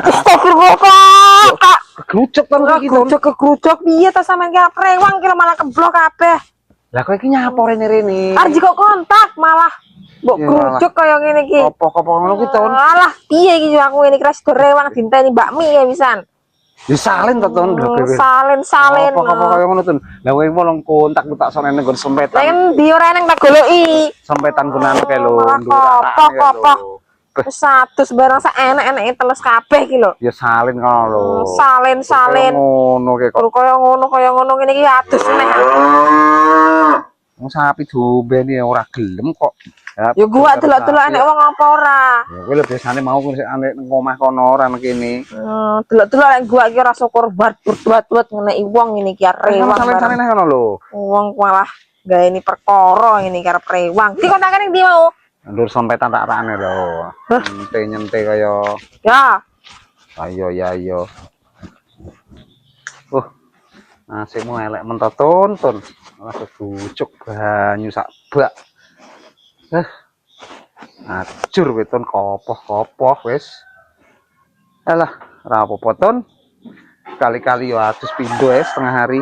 Astagfirullah, Kak. Kerucuk iki ton. Kegrujok kegrujok piye ta sampean kira prewang kira malah keblok kabeh. Lah kowe iki nyapa rene rene. Arep kok kontak malah mbok Ya, grujuk kaya ngene iki. Apa-apa ngono ki ton. Alah, piye iki aku ini kira sido rewang dinteni bakmi ya pisan. Disalin to ton. Lah kowe. Salin salin. Apa-apa kaya ngono ton. Lah kowe mau kontak tak sone nang Lah sempetan. kan di ora nang tak goloki. Sempetan gunane kae lho. Wis satu barang sak enak-enake teles kabeh iki lho. Ya salin kono lho. Salin salin. Ngono kae kok. Kaya ngono kaya ngono ngene iki adus meneh. Wong sapi diombeni ora gelem kok. Ya gua delok-delok enek wong apa ora. Ya kowe lho biasane mau sik ane nang omah kono ora nang kene. Hmm, delok-delok nek gua iki ora syukur bar berbuat-buat ngene wong ini ki rewang. Barang. kono lho. Wong malah gawe ini perkara ini karep rewang. Ki kontakane ndi mau? Ndur sampetan tak rane lho. Nyente-nyente kaya Ya, ayo ya ayo. Uh. Nasimu elek mentoton ton. Langsung bucuk banyu sak bak. Eh. Acur weton kopoh-kopoh wis. Alah, ra apa-apa ton. Kali-kali yo atus pindho ya setengah hari.